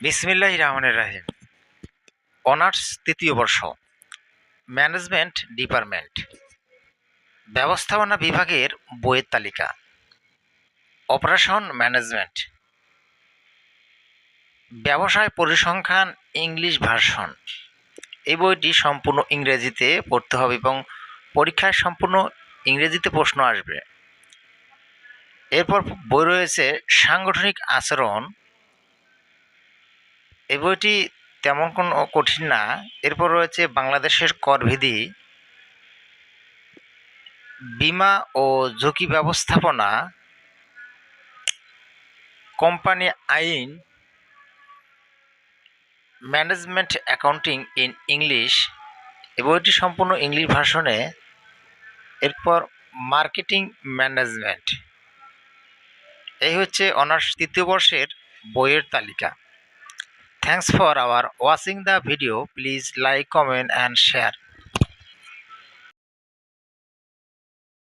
বিসমিল্লাহ রহমানের রাহিম। অনার্স তৃতীয় বর্ষ, ম্যানেজমেন্ট ডিপার্টমেন্ট। ব্যবস্থাপনা বিভাগের বইয়ের তালিকা। Operation management. ব্যবসায় পরিসংখ্যান ইংলিশ ভার্সন। এই বইটি সম্পূর্ণ ইংরেজিতে পড়তে হবে এবং পরীক্ষায় সম্পূর্ণ ইংরেজিতে প্রশ্ন আসবে। এরপর বই রয়েছে সাংগঠনিক আচরণ এই বইটি তেমন কোনো কঠিন না। এরপর রয়েছে বাংলাদেশের করবিধি বিমা ও ঝুঁকি ব্যবস্থাপনা। কোম্পানি আইন। Management accounting in English. এই বইটি সম্পূর্ণ ইংলিশ ভাষণে এরপর মার্কেটিং ম্যানেজমেন্ট। এই হচ্ছে অনার্স তৃতীয় বর্ষের বইয়ের তালিকা। Thanks for our watching the video. Please like, comment and share.